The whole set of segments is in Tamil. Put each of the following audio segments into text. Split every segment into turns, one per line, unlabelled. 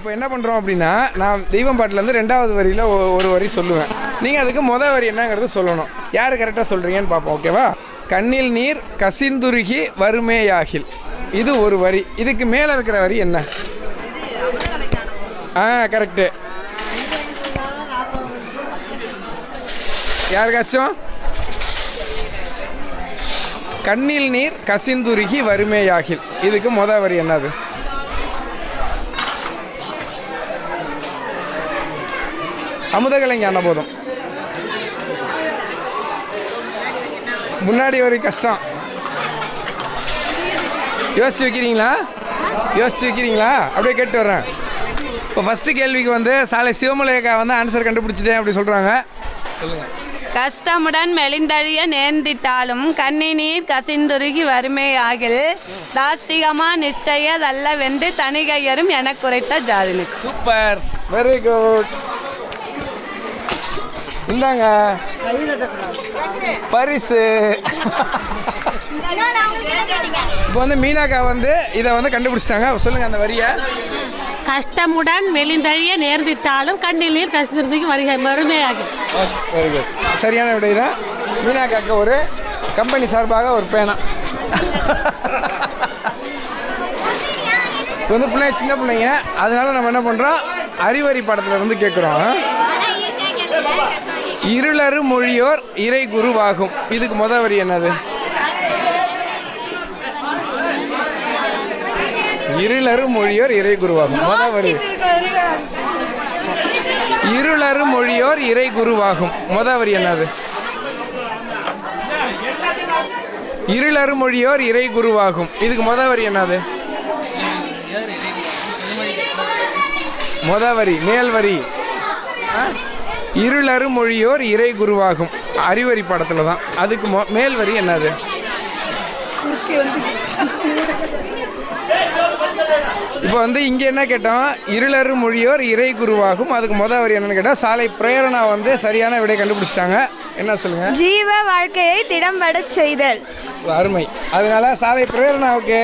இப்போ என்ன பண்ணுறோம் அப்படின்னா நான் தெய்வம் பாட்டிலேருந்து ரெண்டாவது வரியில் ஒரு வரி சொல்லுவேன். நீங்கள் அதுக்கு மொதல் வரி என்னங்கிறது சொல்லணும். யார் கரெக்டாக சொல்கிறீங்கன்னு பார்ப்போம் ஓகேவா கண்ணில் நீர் கசிந்துருகி வறுமையாகில். இது ஒரு வரி. இதுக்கு மேலே இருக்கிற வரி என்ன? ஆ கரெக்டு யாருக்காச்சும்? கண்ணில் நீர் கசிந்துருகி வறுமையாகில். இதுக்கு மொத வரி என்னது? அமுதகலை ஞான போதும் முன்னாடி வரி கஷ்டம். யோசிச்சு வைக்கிறீங்களா? யோசிச்சு வைக்கிறீங்களா? அப்படியே கேட்டு வர்றேன். இப்போ ஃபஸ்ட்டு கேள்விக்கு வந்து சாலை சிவமலையக்கா வந்து ஆன்சர் கண்டுபிடிச்சிட்டேன் அப்படி சொல்கிறாங்க சொல்லுங்கள்
கஷ்டமுடன் மெலிந்தழிய நேர்ந்திட்டாலும் கண்ணினீர் கசிந்துருகி வறுமையாகில் தாஸ்திகமா நிஷ்டையதல்ல வென்று தனிகையரும் என குறைத்த ஜாதினி.
சூப்பர் வெரி குட் இந்தாங்க. பரிசு. இப்போ வந்து மீனாக்கா வந்து இதை வந்து கண்டுபிடிச்சிட்டாங்க. சொல்லுங்க அந்த வரியை.
கஷ்டமுடன் மெலிந்தழிய நேர்ந்திட்டாலும் கண்ணில் நீர் கசிந்திருந்துக்கு வருகை மறுமையாகும்
வெரி குட் சரியான விடை தான் மீனாக்காக்கு ஒரு கம்பெனி சார்பாக ஒரு பேனா. இது வந்து பிள்ளைங்க சின்ன பிள்ளைங்க. அதனால நம்ம என்ன பண்ணுறோம் அறிவரி படத்தில் வந்து கேட்குறோம் இருளறு மொழியோர் இறை குருவாகும். இதுக்கு முத வரி என்னது? இருளறு மொழியோர் இறை குருவாகும். முத வரி. இருளறு மொழியோர் இறை குருவாகும். முத வரி என்னது? இருளறு மொழியோர் இறை குருவாகும். இதுக்கு முத வரி என்னது? முத வரி. மேல் வரி. ஆ? இருளறு மொழியோர் இறை குருவாகும். அறிவரி படத்தில் தான். அதுக்கு மொ மேல் வரி என்னது? இப்போ வந்து இங்கே என்ன கேட்டோம் இருளறு மொழியோர் இறை குருவாகும். அதுக்கு முத வரி என்னன்னு கேட்டால் சாலை பிரேரணா வந்து சரியான விடை கண்டுபிடிச்சிட்டாங்க. என்ன சொல்லுங்க?
ஜீவ வாழ்க்கையை திடம்படச் செய்தல்.
அருமை. அதனால சாலை பிரேரணாவுக்கு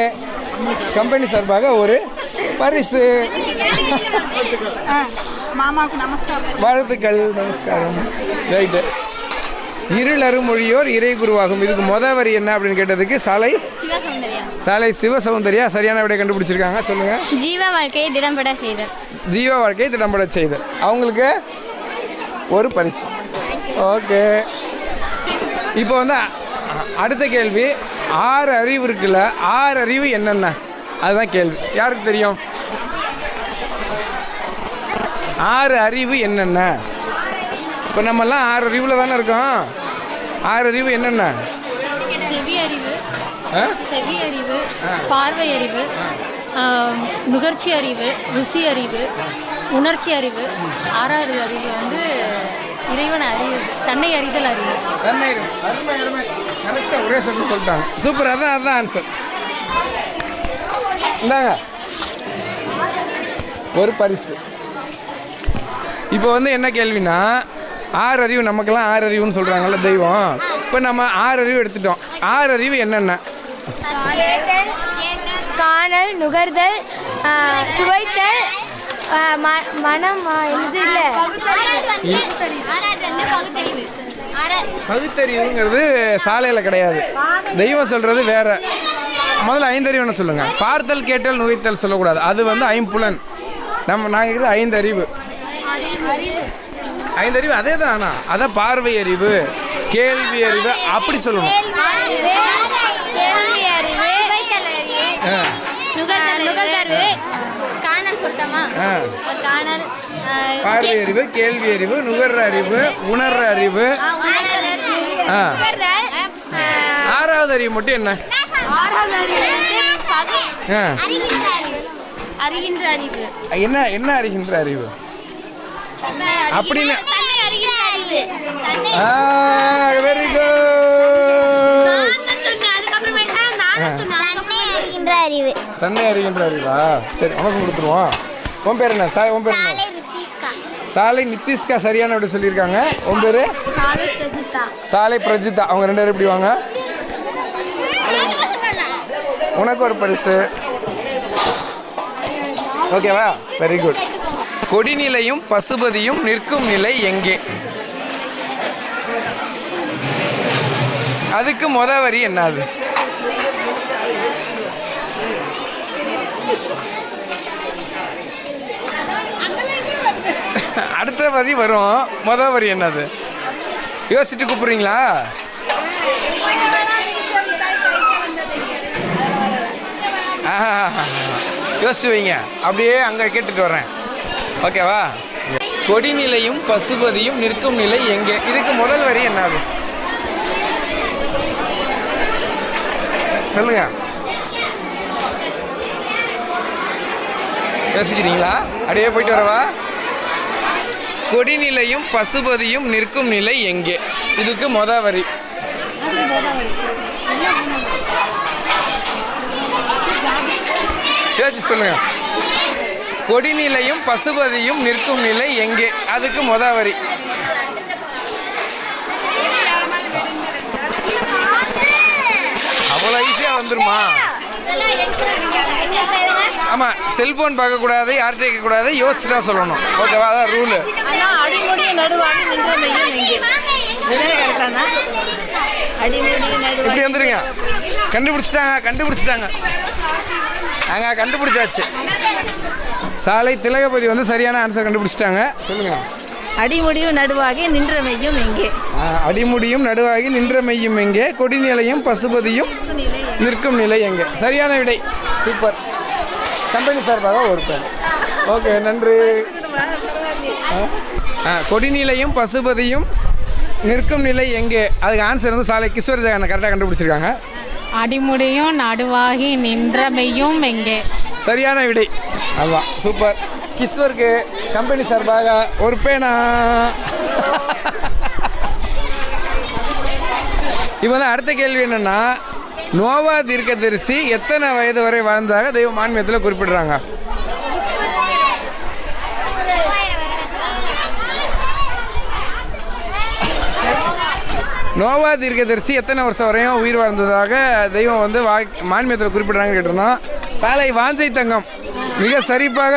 கம்பெனி சார்பாக ஒரு பரிசு.
மாமாவுக்கு நமஸ்காரம்
வாழ்த்துக்கள் நமஸ்காரம். ரைட்டு இருளறு மொழியோர் இறை குருவாகும். இதுக்கு முத வரி என்ன அப்படின்னு கேட்டதுக்கு சாலை சாலை சிவ சௌந்தர்யா சரியான விடை கண்டுபிடிச்சிருக்காங்க. சொல்லுங்க.
ஜீவ வாழ்க்கையை திடம்பட செய்தல்.
ஜீவ வாழ்க்கையை திடம்பட செய்து அவங்களுக்கு ஒரு பரிசு. ஓகே இப்போ வந்து அடுத்த கேள்வி. ஆறு அறிவு இருக்குல்ல ஆறு அறிவு என்னென்ன? அதுதான் கேள்வி. யாருக்கு தெரியும்? ஆறு அறிவு என்னென்ன? இப்போ நம்மெல்லாம் ஆறு அறிவில் தானே இருக்கோம். ஆறு அறிவு என்னென்ன?
செவி அறிவு? செவி அறிவு பார்வை அறிவு நுகர்ச்சி அறிவு ருசி அறிவு உணர்ச்சி அறிவு ஆறாவது அறிவு வந்து இறைவன் அறிவு தன்னை அறிதல் அறிவு.
தன்னை கரெக்டாக ஒரே சொல்லி சொல்லிட்டாங்க. சூப்பர் அதான் அதான் ஆன்சர் இந்தாங்க. ஒரு பரிசு. இப்போ வந்து என்ன கேள்வினா ஆறு அறிவு நமக்கெல்லாம் ஆறு அறிவுன்னு சொல்கிறாங்கல்ல தெய்வம். இப்போ நம்ம ஆறு அறிவு எடுத்துட்டோம். ஆறு அறிவு என்னென்ன?
காணல் நுகர்தல் சுவைத்தல் மனம் இது இல்லை.
பகுத்தறிவுங்கிறது சாலையில் கிடையாது. தெய்வம் சொல்கிறது வேற. முதல்ல ஐந்தறிவு என்ன சொல்லுங்கள் பார்த்தல் கேட்டல் நுகைத்தல் சொல்லக்கூடாது. அது வந்து ஐம்புலன். நம்ம நாங்கள் இருக்கிறது ஐந்து அறிவு ஐந்தறிவு அதே தான் ஆனால் அதான் பார்வை அறிவு கேள்வி அறிவு அப்படி சொல்லணும் பார்வை அறிவு கேள்வி அறிவு நுகர்ற அறிவு உணர்ற அறிவு ஆறாவது அறிவு மட்டும் என்ன? என்ன என்ன அறிகின்ற அறிவு? அப்படின்னு. வெரி குட்
தன்னை அறிகின்ற அறிவு
தன்னை அறிகின்ற அறிவா? சரி உனக்கு கொடுத்துருவோம் உன் பேர் என்ன? சாய் உன் பேர் என்ன? சாலை நித்திஷ்கா. சரியான விட சொல்லியிருக்காங்க. உன் பேர்?
சாலை பிரஜிதா.
அவங்க ரெண்டு பேரும் எப்படி வாங்க? உனக்கு ஒரு பரிசு. ஓகேவா? வெரி குட் கொடிநிலையும் பசுபதியும் நிற்கும் நிலை எங்கே? அதுக்கு மொத வரி என்னது? அடுத்த வரி வரும். மொத வரி என்னது? யோசிச்சுட்டு கூப்பிடுறீங்களா? யோசிச்சு வைங்க. அப்படியே அங்கே கேட்டுட்டு வரேன் ஓகேவா? கொடிநிலையும் பசுபதியும் நிற்கும் நிலை எங்கே? இதுக்கு முதல் வரி என்னது சொல்லுங்க. யோசிக்கிறீங்களா அப்படியே போயிட்டு வரவா? கொடிநிலையும் பசுபதியும் நிற்கும் நிலை எங்கே? இதுக்கு மொத வரி. யோசிச்சு சொல்லுங்க. கொடிநிலையும் பசுபதியும் நிற்கும் நிலை எங்கே? அதுக்கு மொத வரி அவ்வளோ ஈஸியாக வந்துருமா? ஆமாம் செல்போன் பார்க்கக்கூடாது யார்கிட்ட கேட்கக்கூடாது யோசிச்சு தான் சொல்லணும். ஓகேவா? அதான் ரூலு இப்படி வந்துருங்க. கண்டுபிடிச்சிட்டாங்க கண்டுபிடிச்சிட்டாங்க. நாங்கள் கண்டுபிடிச்சாச்சு. சாலை திலகபதி வந்து சரியான ஆன்சர் கண்டுபிடிச்சிட்டாங்க. சொல்லுங்க.
அடிமுடிவு நடுவாக நின்ற மையம் எங்கே
அடிமுடியும் நடுவாகி நின்ற மெய்யும் எங்கே? கொடிநிலையும் பசுபதியும் நிற்கும் நிலை எங்கே? சரியான விடை. சூப்பர். கம்பெனி சார்பாக ஒரு பேர். ஓகே நன்றி. ஆ, ஆ, கொடிநிலையும் பசுபதியும் நிற்கும் நிலை எங்கே? அதுக்கு ஆன்சர் வந்து சாலை கிஷோர் ஜெகன் கரெக்டாக கண்டுபிடிச்சிருக்காங்க.
அடிமுடியும் நடுவாகி நின்றமையும் எங்கே?
சரியான விடை. ஆமாம் சூப்பர் கிஸ்வருக்கு கம்பெனி சார்பாக ஒரு பேனா. இப்போ வந்து அடுத்த கேள்வி என்னென்னா நோவா தீர்க்கதரிசி எத்தனை வயது வரை வாழ்ந்ததாக தெய்வ மான்மியத்தில் குறிப்பிடுறாங்க? நோவா தீர்க்கதரிசி எத்தனை வருஷம் வரையும் உயிர் வாழ்ந்ததாக தெய்வம் வந்து வா மான்மியத்தில் குறிப்பிடுறாங்கன்னு கேட்டிருந்தோம். சாலை வாஞ்சை தங்கம். மிக சரிப்பாக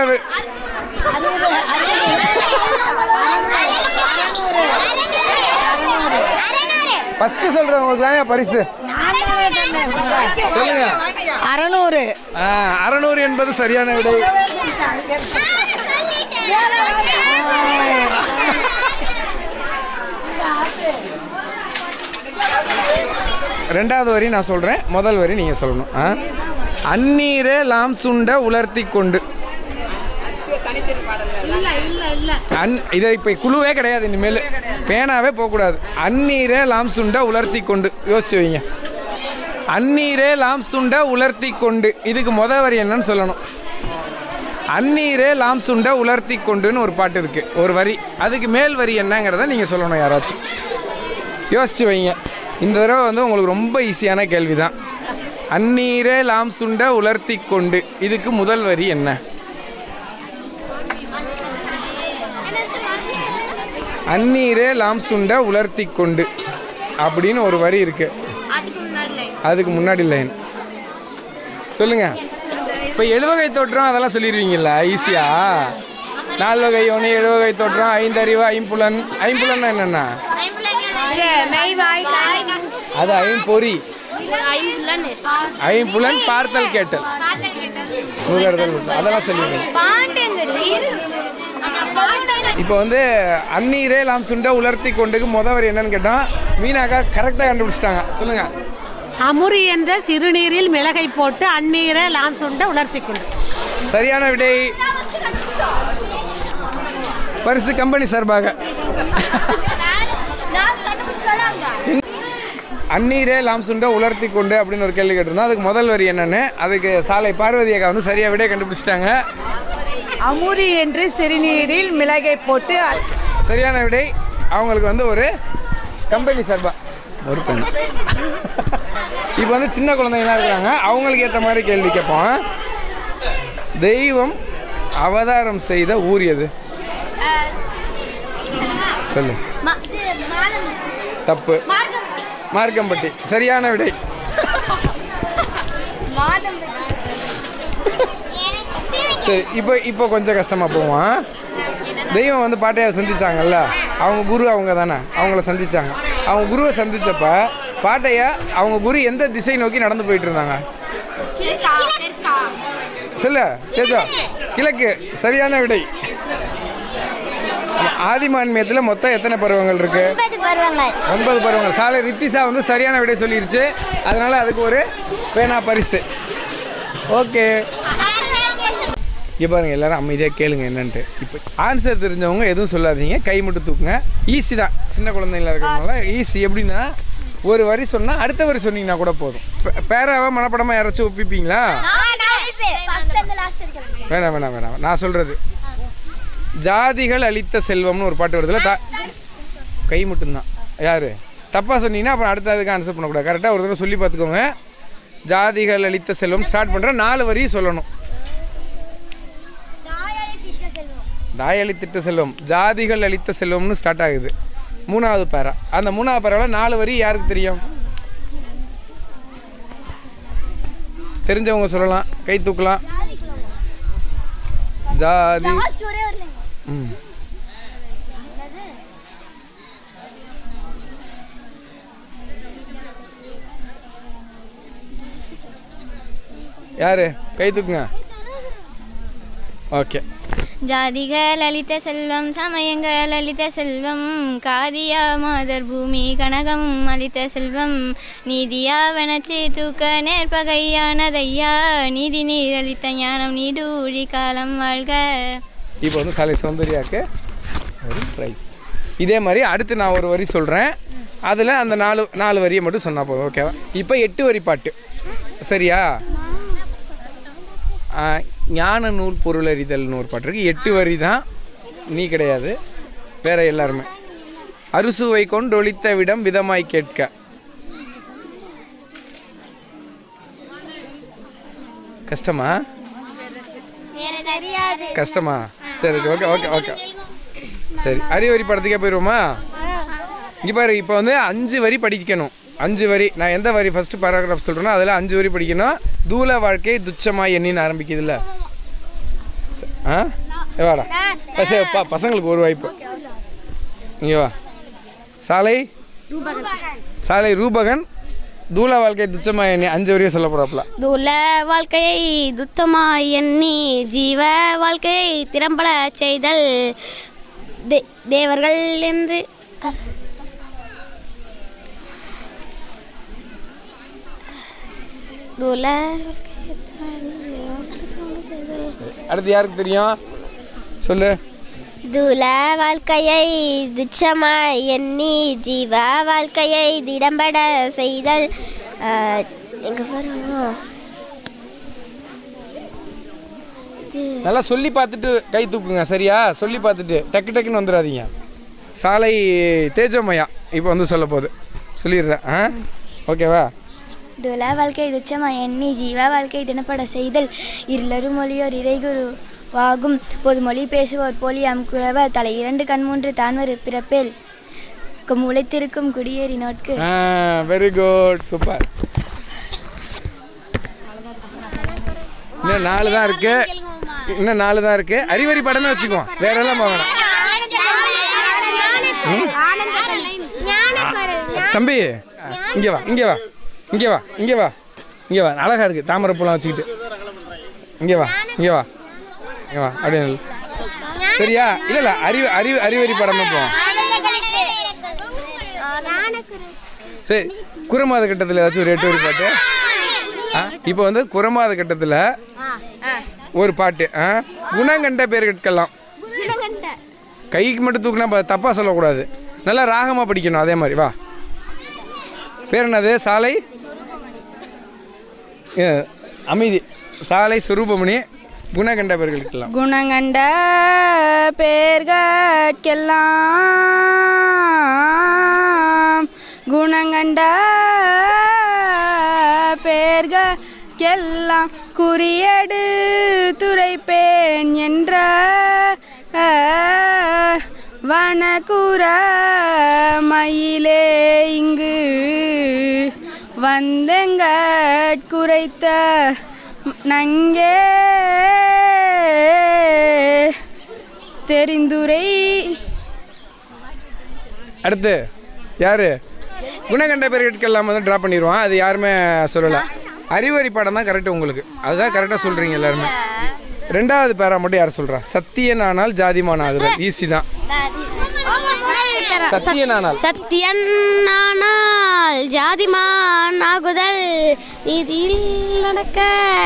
ஃபர்ஸ்ட் சொல்றவங்களுக்கு தான் பரிசு? சொல்லுங்க.
அறநூறு.
அறநூறு என்பது சரியான விடை. ரெண்டாவது வரி நான் சொல்கிறேன் முதல் வரி நீங்கள் சொல்லணும். ஆ? அந்நீரே லாம் சுண்ட உலர்த்தி கொண்டு. அன் இதை இப்போ குழுவே கிடையாது இனிமேல். பேனாவே போகக்கூடாது. அந்நீரே லாம் சுண்ட உலர்த்தி கொண்டு. யோசிச்சு வைங்க. அந்நீரே லாம் சுண்ட உலர்த்தி கொண்டு. இதுக்கு முத வரி என்னன்னு சொல்லணும். அந்நீரே லாம் சுண்ட உலர்த்தி கொண்டுன்னு ஒரு பாட்டு இருக்கு. ஒரு வரி. அதுக்கு மேல் வரி என்னங்கிறத நீங்கள் சொல்லணும் யாராச்சும். யோசிச்சு வைங்க. இந்த தடவை வந்து உங்களுக்கு ரொம்ப ஈஸியான கேள்வி தான் அந்நீரே லாம் சுண்ட உலர்த்தி கொண்டு இதுக்கு முதல் வரி என்ன? அந்நீரே லாம் சுண்ட உலர்த்தி கொண்டு அப்படின்னு ஒரு வரி இருக்கு. அதுக்கு முன்னாடி லைன் சொல்லுங்க. இப்போ எழுவகை தோற்றம் அதெல்லாம் சொல்லிடுவீங்கல்ல ஈஸியா நால் வகை யோனி எழுவகை தோற்றம் ஐந்தறிவு ஐம்புலன். ஐம்புலன் என்னென்ன? அது ஐம்பொறி. ஐம்புலன் பார்த்தல் கேட்டல் நுகர்தல் அதெல்லாம் சொல்லிடுவீங்க இப்போ வந்து அந்நீரே லாம் சுண்ட உலர்த்தி கொண்டுக்கு முத வரி என்னன்னு கேட்டோம் மீனாக்கா கரெக்டாக கண்டுபிடிச்சிட்டாங்க. சொல்லுங்க.
அமுரி என்ற சிறுநீரில் மிளகை போட்டு அந்நீரை லாம் சுண்ட உலர்த்தி கொண்டு.
சரியான விடை. பரிசு கம்பெனி சார்பாக. அந்நீரே லாம் சுண்ட உலர்த்தி கொண்டு அப்படின்னு ஒரு கேள்வி கேட்டிருந்தோம். அதுக்கு முதல் வரி என்னன்னு? அதுக்கு சாலை பார்வதி அக்கா வந்து சரியாக விடை கண்டுபிடிச்சிட்டாங்க.
அமுரி என்று சிறுநீரில் மிளகை போட்டு
சரியான விடை. அவங்களுக்கு வந்து ஒரு கம்பெனி சார்பா. ஒரு பெண். இப்போ வந்து சின்ன குழந்தைங்களாம் இருக்கிறாங்க. அவங்களுக்கு ஏற்ற மாதிரி கேள்வி கேட்போம். தெய்வம் அவதாரம் செய்த ஊர் எது? சொல்லு. தப்பு. மார்க்கம்பட்டி. சரியான விடை. சரி இப்போ இப்போ கொஞ்சம் கஷ்டமாக போவோம் தெய்வம் வந்து பாட்டையை சந்திச்சாங்கல்ல? அவங்க குரு அவங்க தானே? அவங்கள சந்திச்சாங்க. அவங்க குருவை சந்திச்சப்ப பாட்டையா அவங்க குரு எந்த திசை நோக்கி நடந்து போயிட்டு இருந்தாங்க சொல்லு தேஜா. கிழக்கு. சரியான விடை. ஆதிமான்மியத்தில் மொத்தம் எத்தனை பருவங்கள் இருக்கு? ஒன்பது பருவங்கள். சாலை ரித்திசா வந்து சரியான விடை சொல்லிருச்சு. அதனால அதுக்கு ஒரு பேனா பரிசு. ஓகே. இங்கே பாருங்க எல்லாரும் அமைதியாக கேளுங்க என்னன்ட்டு. இப்போ ஆன்சர் தெரிஞ்சவங்க எதுவும் சொல்லாதீங்க. கை மட்டும் தூக்குங்க. ஈஸி தான். சின்ன குழந்தைங்களா இருக்கிறவங்கள ஈஸி எப்படின்னா ஒரு வரி சொன்னால் அடுத்த வரி சொன்னீங்கன்னா கூட போதும். பேராவை மனப்படமாக யாராச்சும் ஒப்பிப்பீங்களா? வேணாம் வேணாம் வேணாம். நான் சொல்கிறது ஜாதிகள் அளித்த செல்வம்னு ஒரு பாட்டு வருதுல தா கை மட்டும்தான். யார்? தப்பாக சொன்னீங்கன்னா அப்புறம் அடுத்த அதுக்கு ஆன்சர் பண்ணக்கூடாது. கரெக்டாக ஒரு தடவை சொல்லி பார்த்துக்கோங்க. ஜாதிகள் அளித்த செல்வம் ஸ்டார்ட் பண்ணுறேன் நாலு வரியும் சொல்லணும். தாய் அளித்திட்ட செல்வம். ஜாதிகள் அளித்த செல்வம்னு ஸ்டார்ட் ஆகுது. மூணாவது பேரா. அந்த மூணாவது பேராவில் நாலு வரி யாருக்கு தெரியும்? தெரிஞ்சவங்க சொல்லலாம். கை தூக்கலாம். ஜாதி யாரு? கை தூக்குங்க. ஓகே.
ஜாதிகள் அளித்த செல்வம் சமயங்கள் அளித்த செல்வம் காதியா மாதர் பூமி கனகம் அளித்த செல்வம் நீதியா வனச்சி தூக்க நேர்பகையானதையா நீதி நீர் அளித்த ஞானம் நீடூழி காலம் வாழ்க.
இப்போ வந்து சாலை சௌந்தர்யாவுக்கு ஒரு ப்ரைஸ் இதே மாதிரி அடுத்து நான் ஒரு வரி சொல்கிறேன் அதில் அந்த நாலு நாலு வரியை மட்டும் சொன்னால் போதும் ஓகேவா இப்போ எட்டு வரி பாட்டு. சரியா? ஞான நூல் பொருள் அறிதல்னு ஒரு பாட்டு இருக்குது எட்டு வரி தான். நீ கிடையாது. வேற எல்லாருமே. அறுசுவை கொண்டொழித்த விடம் விதமாய் கேட்க. கஷ்டமா? கஷ்டமா? சரி ஓகே ஓகே ஓகே. சரி அரிவரி படத்துக்கே போயிடுவோமா இங்கே பாரு இப்போ வந்து அஞ்சு வரி படிக்கணும். அஞ்சு வரி. நான் எந்த வரி? ஃபஸ்ட்டு பேராகிராஃப் சொல்கிறேனோ அதில் அஞ்சு வரி படிக்கணும். தூல வாழ்க்கை துச்சமாக எண்ணின்னு ஆரம்பிக்குதுல்ல. ஆ? வாடா. சரி பா பசங்களுக்கு ஒரு வாய்ப்பு. இங்கே வா. சாலை? சாலை ரூபகன். தூல வாழ்க்கை துச்சமாக எண்ணி அஞ்சு வரியை சொல்ல போகிறாப்புல
துல வாழ்க்கையை துத்தமாய் எண்ணி ஜீவ வாழ்க்கையை திறம்பட செய்தல் தேவர்கள் என்று
அடுத்து யாருக்கு தெரியும்? சொல்லு.
துல வாழ்க்கையை துச்சமாய் எண்ணி ஜீவ வாழ்க்கையை திடம்பட செய்தல் எங்க வரும்
நல்லா சொல்லி பார்த்துட்டு கை தூக்குங்க சரியா? சொல்லி பார்த்துட்டு டக்கு டக்குன்னு வந்துடாதீங்க. சாலை தேஜோமயா இப்போ வந்து சொல்ல போகுது. சொல்லிடுறேன் ஆ? ஓகேவா?
துல வாழ்க்கை துச்சமாய் எண்ணி ஜீவ வாழ்க்கை தினப்பட செய்தல் இருளரும் மொழியோர் இறைகுரு. வாகும். பொதுமொழி பேசுவோர் போலியாம் குறவர் தலை இரண்டு கண் மூன்று தான்வரு பிறப்பேல். கும் உழைத்திருக்கும் குடியேறி நோட்கு.
ஆ வெரி குட் சூப்பர் இன்னும் நாலு தான் இருக்கு. இன்னும் நாலு தான் இருக்கு. அறிவரி படமே வச்சுக்குவோம். வேற எல்லாம் போக வேணாம். தம்பி இங்கே வா இங்கே வா இங்கே வா இங்கே வா இங்கே வா. அழகா இருக்கு. தாமரை பூலாம் வச்சுக்கிட்டு. இங்கே வா இங்கே வா. இங்கே அப்படியே சரியா? இல்லை இல்லை அறிவு அறிவு அறிவரி படம் போவோம் சரி குரமாத கட்டத்தில் ஏதாச்சும் ஒரு எட்டு ஒரு பாட்டு? ஆ இப்போ வந்து குரமாத கட்டத்தில் ஒரு பாட்டு ஆ குணங்கண்ட பேர் கேட்கலாம். கைக்கு மட்டும் தூக்குனா தப்பாக சொல்லக்கூடாது. நல்லா ராகமாக படிக்கணும் அதே மாதிரி வா. பேர் என்னது? சாலை? அமைதி. சாலை சுரூபமணி. குணகண்ட பேர்கள்
குணகண்ட பேர்கட்கெல்லாம். குணங்கண்ட பேர்கெல்லாம் குறியடு துரைப்பேன் என்ற வனகுர மயிலே இங்கு வந்தெங்கட் குறைத்த நங்கே தெரிந்துரை.
அடுத்து யாரு? குணகண்ட பெருக்கெல்லாம் எல்லாம் வந்து ட்ரா பண்ணிடுவான் அது யாருமே சொல்லலை. அறிவறி பாடம் தான் கரெக்டு உங்களுக்கு. அதுதான் கரெக்டாக சொல்கிறீங்க எல்லாருமே. ரெண்டாவது பேரா மட்டும் யார் சொல்கிறா சத்தியனானால் ஜாதிமான் ஆகுது ஈஸி தான். சத்தியனானால்
சத்தியனானால் ஜாதிமான் ஆகுதல் இதில் நடக்க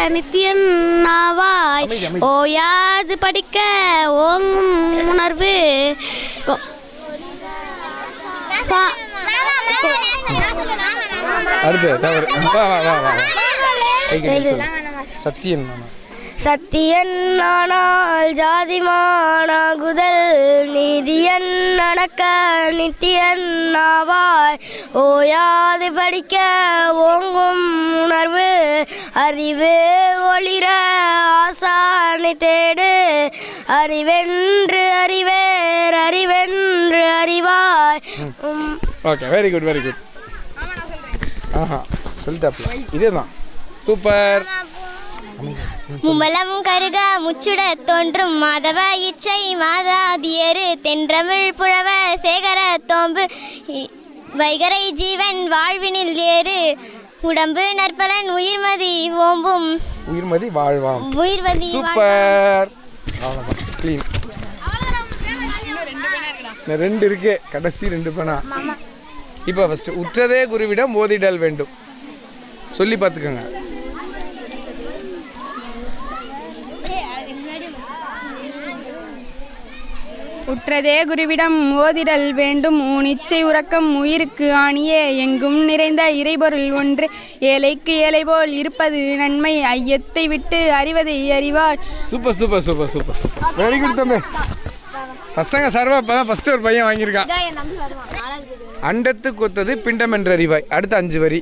நித்தியன் ஆவாய் ஓயாது படிக்க ஓங்கும் உணர்வு. கொ- சா-
அடுத்து தவறு. வா சத்தியன்.
சத்தியனானால் ஜாதிமானாகுதல் நீதியன் நடக்க நித்தியன் ஆவாய். ஓயாது படிக்க ஓங்கும் உணர்வு அறிவு ஒளிர ஆசானை தேடு. அறிவென்று அறிவேர் அறிவென்று அறிவாய்.
Okay very good very good ஆஹா சொல்லிட்டாப்ல. இதே தான் சூப்பர்
மும்மலம் கருக முச்சுட தோன்றும் மாதவ இச்சை மாதாதியரு தென்றமிழ் புழவ சேகர தோம்பு வைகரை ஜீவன் வாழ்வினில் ஏறு. உடம்பு நற்பலன் உயிர்மதி ஓம்பும்.
உயிர்மதி வாழ்வாம்.
உயிர்மதி
சூப்பர். க்ளீன் ரெண்டு இருக்கு. கடைசி ரெண்டு பேனா. இப்போ ஃபஸ்ட்டு உற்றதே குருவிடம் ஓதிடல் வேண்டும். சொல்லி பார்த்துக்கோங்க.
உற்றதே குருவிடம் ஓதிடல் வேண்டும். உன் இச்சை உறக்கம் உயிருக்கு ஆணியே. எங்கும் நிறைந்த இறைபொருள் ஒன்று. ஏழைக்கு ஏழை போல் இருப்பது நன்மை. ஐயத்தை விட்டு அறிவதை அறிவார்.
Super super super super super. Very good தம்பி. பசங்க சர்வா இப்போ தான் ஃபஸ்ட்டு ஒரு பையன் வாங்கியிருக்கான். அண்டத்து கொத்தது பிண்டம் என்ற அறிவாய். அடுத்த அஞ்சு வரி.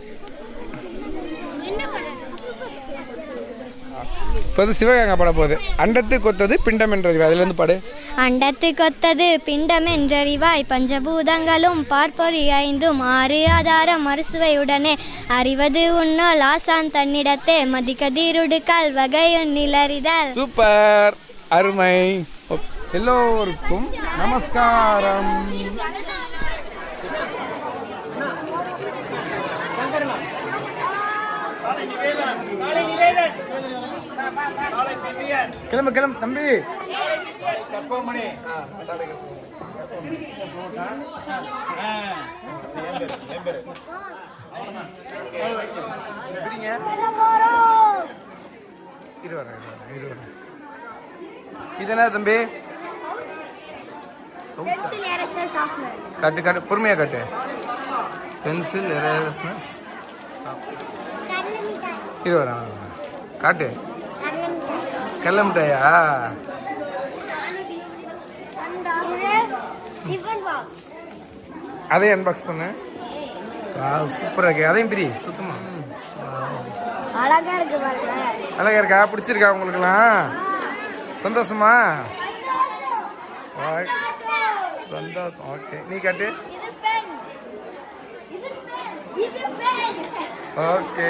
இப்போ வந்து சிவகங்கை பாட போகுது. அண்டத்து கொத்தது பிண்டம் என்ற அறிவாய் அதுலேருந்து பாடு.
அண்டத்து கொத்தது பிண்டம் என்றறிவாய். பஞ்சபூதங்களும் பார்ப்பொறி ஐந்தும் ஆறு ஆதாரம் மறுசுவையுடனே அறிவது உன்னால் ஆசான் தன்னிடத்தே மதிக்கதிருடுக்கால் வகையொன்னிலறிதல்
சூப்பர். அருமை. எல்லோருக்கும் நமஸ்காரம். கிளம்பு கிளம்பு தம்பி. இரு வரேன், இரு வரேன், இரு வரேன். இது என்ன தம்பி காட்டு காட்டு பொறுமையா காட்டு. பென்சில் எரேஸ்னஸ் இது வரேன். காட்டு. கடல மிட்டாயா அதையும் அன்பாக்ஸ் பண்ணு. சூப்பராக இருக்கு. அதையும் பிரி சுத்தமா.
அழகா இருக்கு? பாருங்க
அழகா இருக்கா பிடிச்சிருக்கா உங்களுக்குலாம் சந்தோஷமா. சந்தோஷம். ஓகே நீ காட்டு. ஓகே